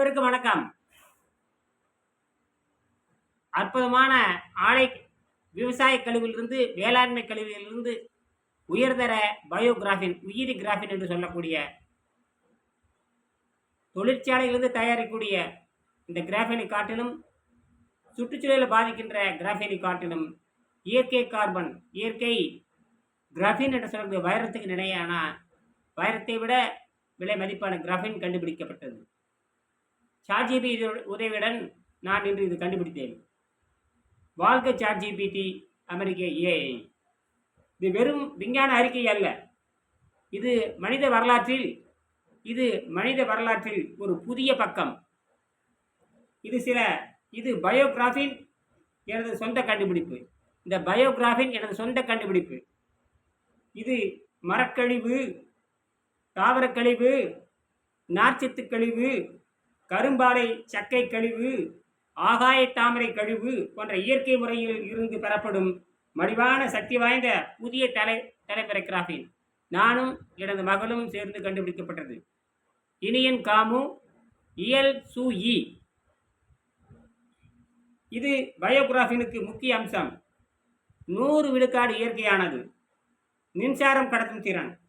அனைவருக்கும் வணக்கம். அற்புதமான ஆலை விவசாய கழிவிலிருந்து வேளாண்மை கழிவிலிருந்து உயர்தர பயோகிராஃபின் உயிரி கிராஃபின் என்று சொல்லக்கூடிய தொழிற்சாலையிலிருந்து தயாரிக்கக்கூடிய இந்த கிராஃபினை காட்டிலும் சுற்றுச்சூழலை பாதிக்கின்ற கிராஃபினை காட்டிலும் இயற்கை கார்பன் இயற்கை கிராஃபின் என்று சொல்லக்கூடிய வைரத்துக்கு நிலையான வைரத்தை விட விலை மதிப்பான கிராஃபின் கண்டுபிடிக்கப்பட்டது. சாட்ஜிபி உதவியுடன் நான் இன்று இது கண்டுபிடித்தேன். வாழ்க்கை சாட்ஜிபிடி அமெரிக்க ஏஐ இது வெறும் விஞ்ஞான அறிக்கை அல்ல. இது மனித வரலாற்றில் இது மனித வரலாற்றில் ஒரு புதிய பக்கம். இது சில இது பயோகிராஃபின் எனது சொந்த கண்டுபிடிப்பு. இந்த பயோகிராஃபின் எனது சொந்த கண்டுபிடிப்பு. இது மரக்கழிவு தாவரக் கழிவு நார்ச்சத்து கழிவு கரும்பாலை சக்கை கழிவு ஆகாய தாமரை கழிவு போன்ற இயற்கை முறையில் இருந்து பெறப்படும் மடிவான சக்தி வாய்ந்த புதிய தலை தலைமுறை கிராஃபின். நானும் எனது மகளும் சேர்ந்து கண்டுபிடிக்கப்பட்டது. இனியன் காமு இயல் சு இ. இது பயோகிராஃபினுக்கு முக்கிய அம்சம். நூறு விழுக்காடு இயற்கையானது. மின்சாரம் கடத்தும் திறன்.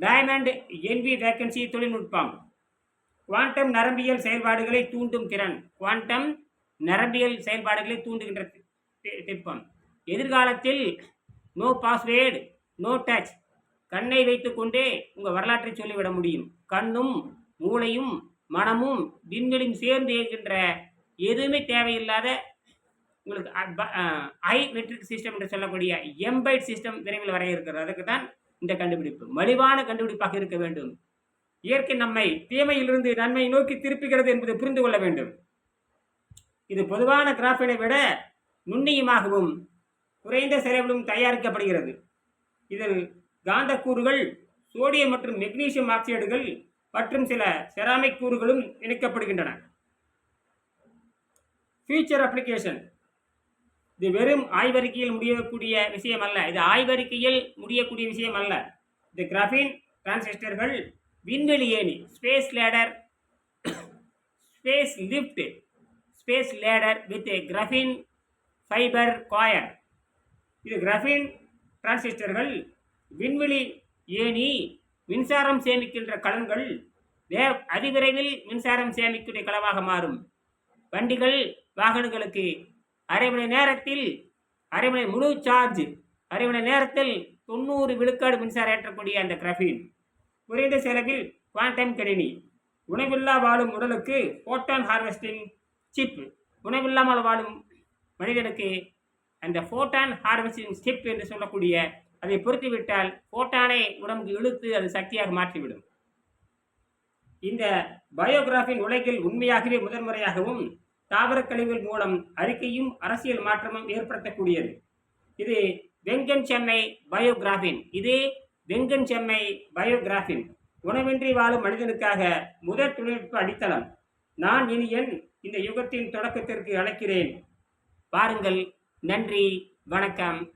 டைமண்ட் என்பி வேக்கன்சி தொழில்நுட்பம். குவாண்டம் நரம்பியல் செயல்பாடுகளை தூண்டும் திறன். குவாண்டம் நரம்பியல் செயல்பாடுகளை தூண்டுகின்ற தி- திட்பம் எதிர்காலத்தில் நோ பாஸ்வேர்டு நோ டச் கண்ணை வைத்துக்கொண்டே உங்கள் வரலாற்றை சொல்லிவிட முடியும். கண்ணும் மூளையும் மனமும் விண்வெளியும் சேர்ந்து இயக்கின்ற எதுவுமே தேவையில்லாத உங்களுக்கு ஐ மெட்ரிக் சிஸ்டம் என்று சொல்லக்கூடிய எம்பைட் சிஸ்டம் விரைவில் வர இருக்கிறது அதுக்கு தான் இந்த கண்டுபிடிப்பு. மலிவான கண்டுபிடிப்பாக இருக்க வேண்டும். இயற்கை நம்மை தீமையிலிருந்து நன்மை நோக்கி திருப்புகிறது என்பதை புரிந்து கொள்ள வேண்டும். இது பொதுவான கிராஃபினை விட நுண்ணியமாகவும் குறைந்த செலவிலும் தயாரிக்கப்படுகிறது. இதில் காந்த கூறுகள் சோடியம் மற்றும் மெக்னீசியம் ஆக்சைடுகள் மற்றும் சில செராமிக் கூறுகளும் இணைக்கப்படுகின்றன. ஃபியூச்சர் அப்ளிகேஷன் இது வெறும் ஆய்வறிக்கையில் முடியக்கூடிய விஷயம் அல்ல இது ஆய்வறிக்கையில் முடியக்கூடிய விஷயம் அல்ல இது கிராஃபின் டிரான்சிஸ்டர்கள் விண்வெளி ஏணி space ladder space lift space ladder with graphene fibre coir இது கிரஃபின் டிரான்சிஸ்டர்கள் விண்வெளி ஏணி மின்சாரம் சேமிக்கின்ற கலன்கள் வே அதிவிரைவில் மின்சாரம் சேமிக்கக்கூடிய களவாக மாறும். வண்டிகள் வாகனங்களுக்கு அரை மணி நேரத்தில் அரை மணி முழு சார்ஜ் அரை மணி நேரத்தில் தொண்ணூறு விழுக்காடு மின்சாரம் ஏற்றக்கூடிய அந்த கிரஃபின் குறைந்த செலவில் குவாண்டம் கணினி. உணவில்லா வாழும் உடலுக்கு ஃபோட்டான் ஹார்வெஸ்டிங் சிப் உணவில்லாமல் வாழும் மனிதனுக்கு அந்த ஃபோட்டான் ஹார்வெஸ்டிங் சிப் என்று சொல்லக்கூடிய அதை பொருத்திவிட்டால் ஃபோட்டானை உடம்பு இழுத்து அது சக்தியாக மாற்றிவிடும். இந்த பயோகிராஃபின் உலகில் உண்மையாகவே முதன்முறையாகவும் தாவரக் கழிவுகள் மூலம் அறிக்கையும் அரசியல் மாற்றமும் ஏற்படுத்தக்கூடியது. இது வெங்கன் சென்னை பயோகிராஃபின் இது வெங்கன் செம்மை பயோகிராஃபின். உணவின்றி வாழும் மனிதனுக்காக முதற் தொழில்நுட்ப அடித்தளம். நான் இனி என் இந்த யுகத்தின் தொடக்கத்திற்கு அழைக்கிறேன். பாருங்கள் நன்றி வணக்கம்.